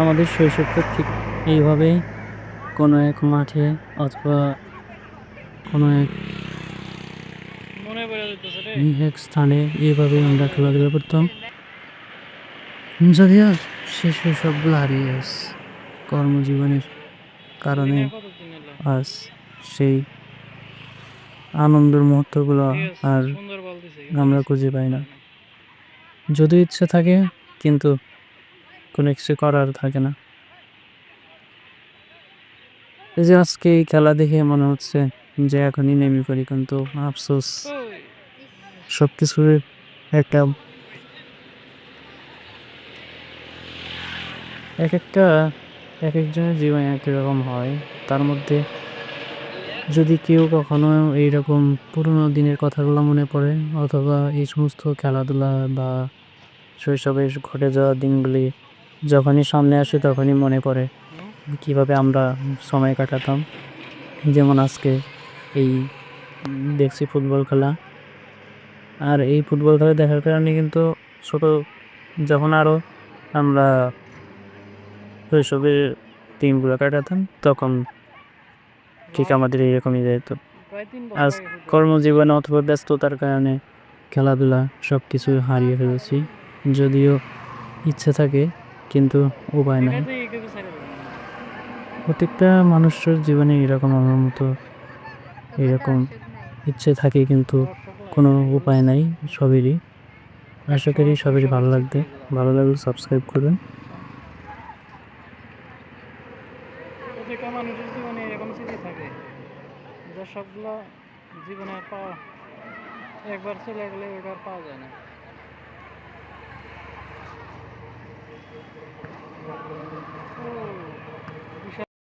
আমাদের শৈশবটা ঠিক এইভাবেই কোনো এক মাঠে অথবা কোনো এক এক স্থানে এইভাবে আমরা খেলাধুলা করতাম। যদিও সে শৈশবগুলো হারিয়ে গেছে। কর্মজীবনের কারণে এলো? আজ সেই আনন্দের মুহূর্তগুলো আর আমরা খুঁজে পাই না। যদি ইচ্ছে থাকে কিন্তু কোনো কিছু করার থাকে না। এই যে আজকে এই খেলা দেখে মনে হচ্ছে যে এখনই নেমে পড়ি, কিন্তু আফসোস সব কিছুর একটা এক একটা, এক একজনের জীবনে এক রকম হয়। তার মধ্যে যদি কেউ কখনো এইরকম পুরোনো দিনের কথাগুলো মনে পড়ে, অথবা এই সমস্ত খেলাধুলা বা শৈশবে ঘটে যাওয়া দিনগুলি যখনই সামনে আসে তখনই মনে পড়ে কীভাবে আমরা সময় কাটাতাম। যেমন আজকে এই দেখছি ফুটবল খেলা। আর এই ফুটবল খেলা দেখার কারণে কিন্তু ছোট যখন আরও আমরা শৈশবের দিনগুলো কাটাতাম, তখন ঠিক আমাদের এইরকমই যেত। আজ কর্মজীবনে অথবা ব্যস্ততার কারণে খেলাধুলা সব কিছু হারিয়ে ফেলেছি। যদিও ইচ্ছে থাকে কিন্তু উপায় নাই। প্রত্যেকটা মানুষের জীবনে এরকম আমার মতো এরকম ইচ্ছে থাকে কিন্তু কোনো উপায় নাই সবেরই। আশা করি সবেরই ভালো লাগবে। ভালো লাগলে সাবস্ক্রাইব করবেন। থাকে সবগুলো জীবনে পাওয়া একবার চলে গেলে ওটা পাওয়া যায় না।